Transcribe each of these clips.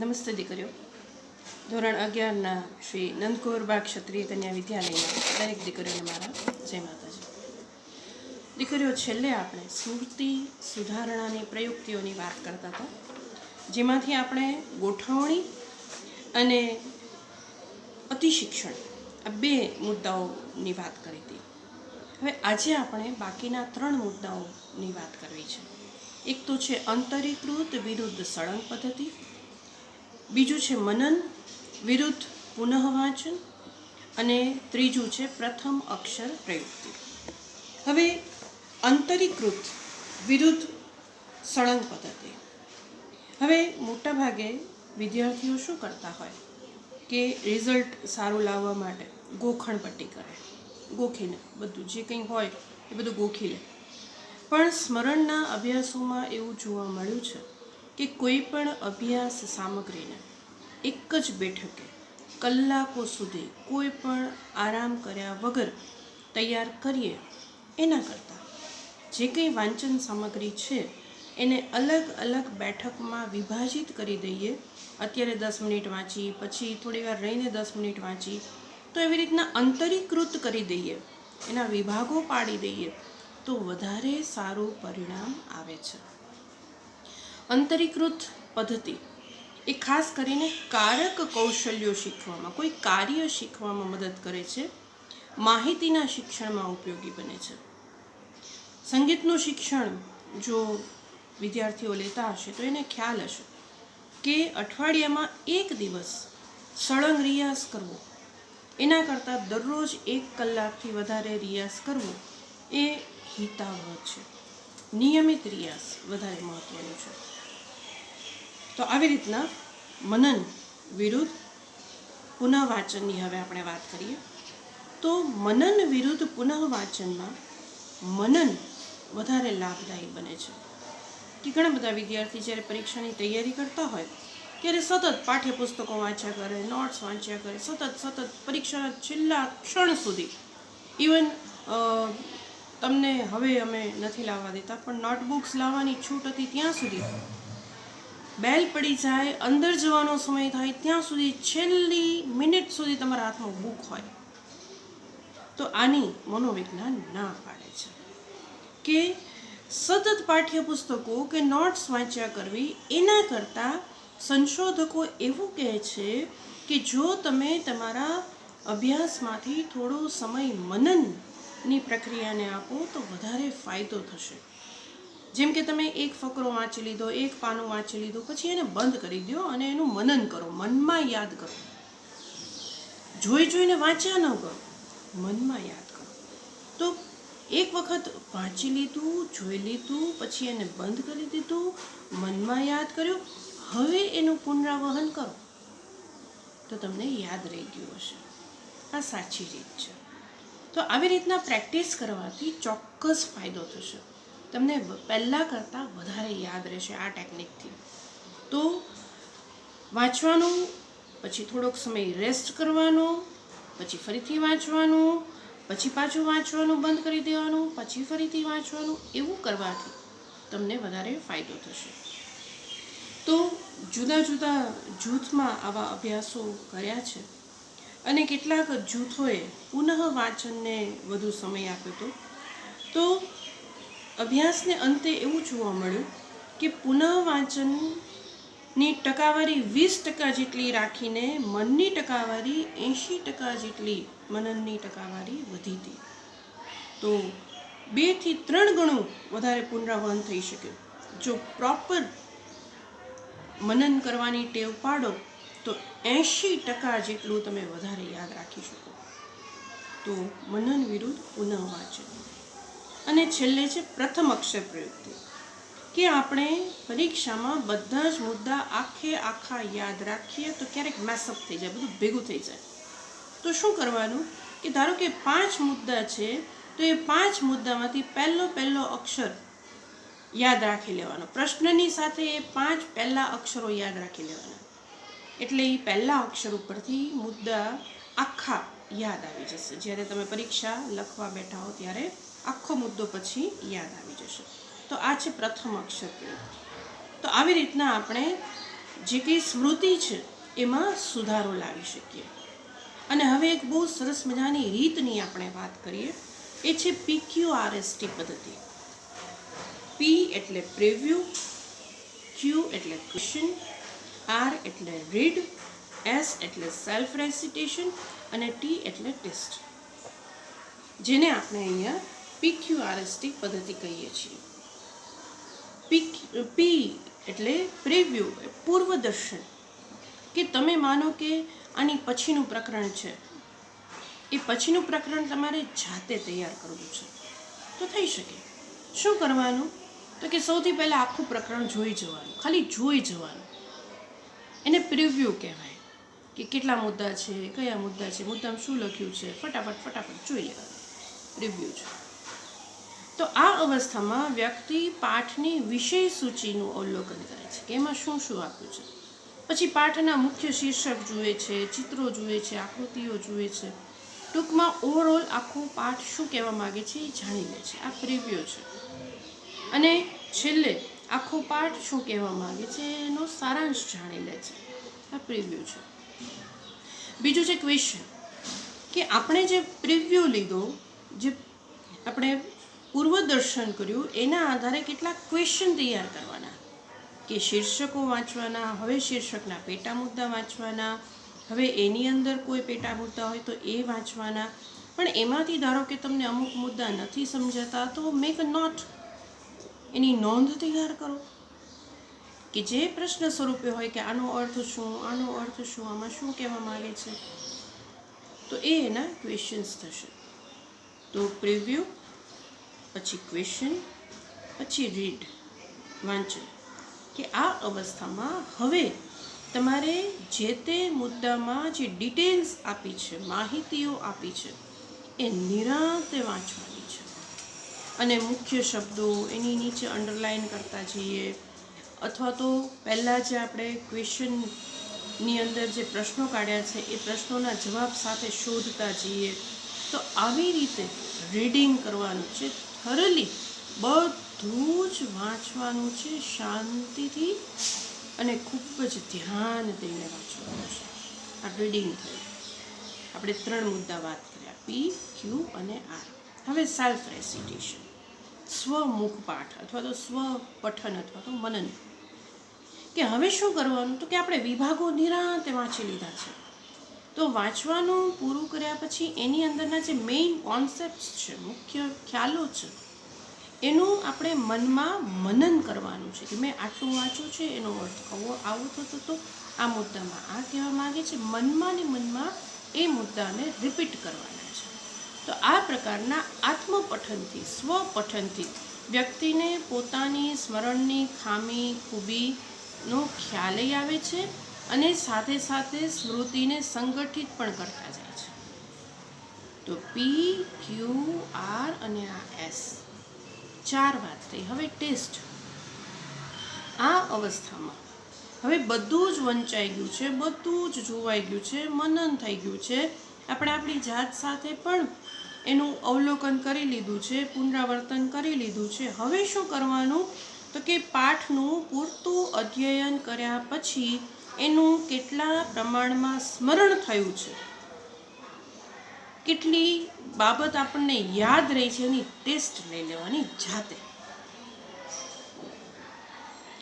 નમસ્તે દીકરીઓ. ધોરણ અગિયારના શ્રી નંદકુરબા ક્ષત્રિય કન્યા વિદ્યાલયના દરેક દીકરીઓને મારા જય માતાજી. દીકરીઓ, છેલ્લે આપણે સ્મૃતિ સુધારણાની પ્રયુક્તિઓની વાત કરતા હતા, જેમાંથી આપણે ગોઠવણી અને અતિશિક્ષણ, આ બે મુદ્દાઓની વાત કરી હતી. હવે આજે આપણે બાકીના ત્રણ મુદ્દાઓની વાત કરવી છે. એક તો છે અંતરીકૃત વિરુદ્ધ સળંગ પદ્ધતિ બીજું છે મનન, વિરુદ્ધ પુનઃવાંચન અને ત્રીજું છે પ્રથમ અક્ષર પ્રયુક્તિ. હવે અંતરીકૃત વિરુદ્ધ સળંગ પદ્ધતિ. હવે મોટાભાગે વિદ્યાર્થીઓ શું કરતા હોય? કે રિઝલ્ટ સારું લાવવા માટે ગોખણપટ્ટી કરે. ગોખીને બધું જે કંઈ હોય એ બધું ગોખી લે. પણ સ્મરણના અભ્યાસોમાં એવું જોવા મળ્યું છે કે કોઈ પણ અભ્યાસ સામગ્રીને એક જ બેઠકે કલાકો સુધી કોઈ પણ આરામ કર્યા વગર તૈયાર કરીએ એના કરતાં જે કંઈ વાંચન સામગ્રી છે એને અલગ અલગ બેઠકમાં વિભાજિત કરી દઈએ. અત્યારે દસ મિનિટ વાંચી, પછી થોડી વાર રહીને દસ મિનિટ વાંચી, તો એવી રીતના અંતરીકૃત કરી દઈએ, એના વિભાગો પાડી દઈએ, તો વધારે સારું પરિણામ આવે છે. અંતરીકૃત પદ્ધતિ. એ ખાસ કરીને કારક કૌશલ્યો શીખવામાં, કોઈ કાર્ય શીખવામાં મદદ કરે છે, માહિતીના શિક્ષણમાં ઉપયોગી બને છે. સંગીતનું શિક્ષણ જો વિદ્યાર્થીઓ લેતા હશે, તો એને ખ્યાલ હશે કે અઠવાડિયામાં એક દિવસ સળંગ રિયાઝ કરવો, એના કરતાં દરરોજ એક કલાકથી વધારે રિયાઝ કરવો એ હિતાવહ છે. નિયમિત રિયાઝ વધારે મહત્ત્વનું છે. તો આવી રીતના મનન, વિરુદ્ધ પુનઃવાચનની હવે આપણે વાત કરીએ. તો મનન, વિરુદ્ધ પુનઃવાચનમાં મનન વધારે લાભદાયી બને છે. કે ઘણા બધા વિદ્યાર્થી જ્યારે પરીક્ષાની તૈયારી કરતા હોય, ત્યારે સતત પાઠ્યપુસ્તકો વાંચ્યા કરે નોટ્સ વાંચ્યા કરે, સતત સતત પરીક્ષાના છેલ્લા ક્ષણ સુધી. ઇવન તમને હવે અમે નથી લાવવા દેતા, પણ નોટબુક્સ લાવવાની છૂટ હતી ત્યાં સુધી બેલ પડી જાય, અંદર જવાનો સમય થાય, ત્યાં સુધી છેલ્લી મિનિટ સુધી તમારા હાથમાં બુક હોય. તો આની મનોવિજ્ઞાન ના પાડે છે. કે સતત પાઠ્યપુસ્તકો કે નોટ્સ વાંચ્યા કરવી, એના કરતાં સંશોધકો એવું કહે છે કે જો તમે તમારા અભ્યાસમાંથી થોડો સમય મનનની પ્રક્રિયાને આપો, તો વધારે ફાયદો થશે. જેમ કે તમે એક ફકરો વાંચી લીધો, એક પાનું વાંચી લીધું, પછી એને બંધ કરી દો અને એનું મનન કરો, મનમાં યાદ કરો. જોઈ જોઈને વાંચ્યા ન કરો, મનમાં યાદ કરો. તો એક વખત વાંચી લીધું, જોઈ લીધું, પછી એને બંધ કરી દીધું, મનમાં યાદ કર્યું, હવે એનું પુનરાવહન કરો. તો તમને યાદ રહી ગયું હશે. આ સાચી રીત છે. તો આવી રીતના પ્રેક્ટિસ કરવાથી ચોક્કસ ફાયદો થશે. તમને પહેલાં કરતાં વધારે યાદ રહેશે આ ટેકનિકથી તો વાંચવાનું, પછી થોડોક સમય રેસ્ટ કરવાનો, પછી ફરીથી વાંચવાનું, પછી પાછું વાંચવાનું બંધ કરી દેવાનું, પછી ફરીથી વાંચવાનું, એવું કરવાથી તમને વધારે ફાયદો થશે. તો જુદા જુદા જૂથમાં આવા અભ્યાસો કર્યા છે અને કેટલાક જૂથોએ પુનઃ વાંચનને વધુ સમય આપ્યો હતો. તો અભ્યાસને અંતે એવું જોવા મળ્યું કે પુનઃ વાંચનની ટકાવારી વીસ ટકા જેટલી રાખીને મનની ટકાવારી એંશી ટકા જેટલી મનનની ટકાવારી વધી હતી. તો બેથી ત્રણ ગણું વધારે પુનરાવહન થઈ શક્યું જો પ્રોપર મનન કરવાની ટેવ પાડો, તો એંશી ટકા જેટલું તમે વધારે યાદ રાખી શકો. તો મનન વિરુદ્ધ પુનઃ વાંચન અને છેલ્લે છે પ્રથમ અક્ષર પ્રયુક્તિ, કે આપણે પરીક્ષામાં બધા જ મુદ્દા આખે આખા યાદ રાખીએ તો ક્યારેક મેસઅપ થઈ જાય, બધું ભેગું થઈ જાય. તો શું કરવાનું? કે ધારો કે પાંચ મુદ્દા છે, તો એ પાંચ મુદ્દામાંથી પહેલો પહેલો અક્ષર યાદ રાખી લેવાનો. પ્રશ્નની સાથે એ પાંચ પહેલા અક્ષરો યાદ રાખી લેવાના. એટલે એ પહેલા અક્ષર ઉપરથી મુદ્દા આખા યાદ આવી જશે. જ્યારે તમે પરીક્ષા લખવા બેઠા હો ત્યારે આખો મુદ્દો પછી યાદ આવી જશે. તો આ છે પ્રથમ અક્ષર પ્રયોગ. તો આવી રીતના આપણે જે કંઈ સ્મૃતિ છે એમાં સુધારો લાવી શકીએ. અને હવે એક બહુ સરસ મજાની રીતની આપણે વાત કરીએ. એ છે પીક્યુઆરએસટી પદ્ધતિ. પી એટલે પ્રિવ્યુ ક્યુ એટલે ક્વેશ્ચન આર એટલે રીડ એસ એટલે સેલ્ફ રેસિટેશન અને ટી એટલે ટેસ્ટ. જેને આપણે અહીંયા પીક્યુઆરએસટી પદ્ધતિ કહીએ છીએ. પી પી એટલે પ્રિવ્યુ પૂર્વદર્શન, કે તમે માનો કે આની પછીનું પ્રકરણ છે. એ પછીનું પ્રકરણ તમારે જાતે તૈયાર કરવું છે. તો થઈ શકે. શું કરવાનું? તો કે સૌથી પહેલાં આખું પ્રકરણ જોઈ જવાનું, ખાલી જોઈ જવાનું. એને પ્રિવ્યૂ કહેવાય, કે કેટલા મુદ્દા છે, કયા મુદ્દા છે, મુદ્દામાં શું લખ્યું છે, ફટાફટ ફટાફટ જોઈ લેવાનું. પ્રિવ્યુ છે. તો આ અવસ્થામાં વ્યક્તિ પાઠની વિષય સૂચિનું અવલોકન કરે છે, કે એમાં શું શું આપ્યું છે? પછી પાઠના મુખ્ય શીર્ષક જુએ છે, ચિત્રો જુએ છે, આકૃતિઓ જુએ છે. ટૂંકમાં ઓવરઓલ આખો પાઠ શું કહેવા માગે છે એ જાણી લે છે, આ પ્રિવ્યુ છે. અને છેલ્લે આખો પાઠ શું કહેવા માગે છે એનો સારાંશ જાણી લે છે, આ પ્રિવ્યુ છે. બીજું છે ક્વેશ્ચન કે આપણે જે પ્રિવ્યુ લીધો, જે આપણે પૂર્વદર્શન કર્યું, એના આધારે કેટલાક ક્વેશ્ચન તૈયાર કરવાના. કે શીર્ષકો વાંચવાના, હવે શીર્ષકના પેટા મુદ્દા વાંચવાના, હવે એની અંદર કોઈ પેટા મુદ્દા હોય તો એ વાંચવાના. પણ એમાંથી ધારો કે તમને અમુક મુદ્દા નથી સમજાતા, તો મેક નોટ એની નોંધ તૈયાર કરો. કે જે પ્રશ્ન સ્વરૂપે હોય કે આનો અર્થ શું, આનો અર્થ શું, આમાં શું કહેવા માંગે છે, તો એ એના ક્વેશ્ચન્સ થશે. તો પ્રિવ્યુ પછી ક્વેશ્ચન, પછી રીડ. વાંચન કે આ અવસ્થામાં હવે તમારે જે તે મુદ્દામાં જે ડિટેલ્સ આપી છે, માહિતીઓ આપી છે, એ નિરાંતે વાંચવાની છે. અને મુખ્ય શબ્દો એની નીચે અંડરલાઇન કરતા જઈએ. અથવા તો પહેલાં જે આપણે ક્વેશ્ચનની અંદર જે પ્રશ્નો કાઢ્યા છે, એ પ્રશ્નોના જવાબ સાથે શોધતા જઈએ. તો આવી રીતે રીડિંગ કરવાનું છે. થરલી બધું જ વાંચવાનું છે, શાંતિથી અને ખૂબ જ ધ્યાન દઈને વાંચવાનું છે. આ રીડિંગ થયું આપણે ત્રણ મુદ્દા વાત કર્યા. પી ક્યુ અને આર હવે સેલ્ફ રેસિટેશન સ્વમુખ પાઠ અથવા તો સ્વ પઠન અથવા તો મનન. કે હવે શું કરવાનું? તો કે આપણે વિભાગો નિરાંતે વાંચી લીધા છે. તો વાંચવાનું પૂરું કર્યા પછી એની અંદરના જે મેઇન કોન્સેપ્ટ છે, મુખ્ય ખ્યાલો છે, એનું આપણે મનમાં મનન કરવાનું છે કે મેં આટલું વાંચ્યું છે, એનો અર્થ આવો આવો થતો તો આ મુદ્દામાં આ કહેવા માગે છે, મનમાં ને મનમાં એ મુદ્દાને રિપીટ કરવાના છે. તો આ પ્રકારના આત્મપઠનથી, સ્વપઠનથી વ્યક્તિને પોતાની સ્મરણની ખામી, ખૂબીનો ખ્યાલય આવે છે અને સાથે સાથે સ્મૃતિને સંગઠિત પણ કરતા જાય છે. તો પી ક્યુ આર અને આ એસ ચાર વાત થઈ. હવે ટેસ્ટ આ અવસ્થામાં હવે બધું જ વંચાઈ ગયું છે, બધું જ જોવાઈ ગયું છે, મનન થઈ ગયું છે. આપણે આપણી જાત સાથે પણ એનું અવલોકન કરી લીધું છે, પુનરાવર્તન કરી લીધું છે. હવે શું કરવાનું? તો કે પાઠનું પૂરતું અધ્યયન કર્યા પછી એનું કેટલા પ્રમાણમાં સ્મરણ થયું છે? કેટલી બાબત આપણને યાદ રહી છે એની ટેસ્ટ લઈ લેવાની જાતે.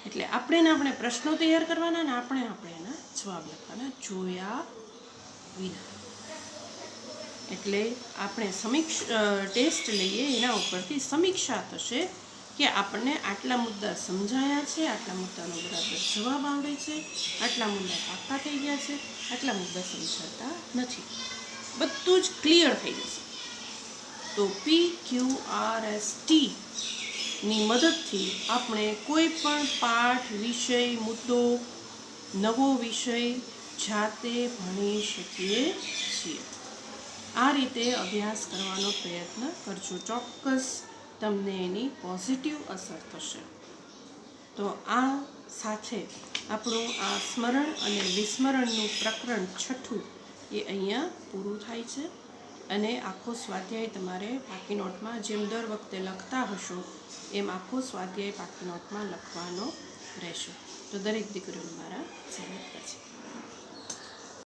એટલે આપણે ને આપણે પ્રશ્નો તૈયાર કરવાના ને આપણે આપણે એના જવાબ લખવાના જોયા વિના. એટલે આપણે સમીક્ષ ટેસ્ટ લઈએ, એના ઉપરથી સમીક્ષા થશે કે આપણને આટલા મુદ્દા સમજાયા છે, આટલા મુદ્દાનો બરાબર જવાબ આવડે છે, આટલા મુદ્દા પાકા થઈ ગયા છે, આટલા મુદ્દા સમજાતા નથી. બધું જ ક્લિયર થઈ જશે. તો P Q R S T ની મદદથી આપણે કોઈ પણ પાઠ, વિષય, મુદ્દો, નવો વિષય જાતે ભણી શકીએ છીએ. આ રીતે અભ્યાસ કરવાનો પ્રયત્ન કરજો ચોક્કસ. તમને એની પોઝિટિવ અસર થશે. તો આ સાથે આપણું આ સ્મરણ અને વિસ્મરણનું પ્રકરણ છઠ્ઠું એ અહીંયા પૂરું થાય છે. અને આખો સ્વાધ્યાય તમારે પાકી નોટમાં જેમ દર વખતે લખતા હશો, એમ આખો સ્વાધ્યાય પાકી નોટમાં લખવાનો રહેશે. તો દરેક દીકરીઓ મારા જય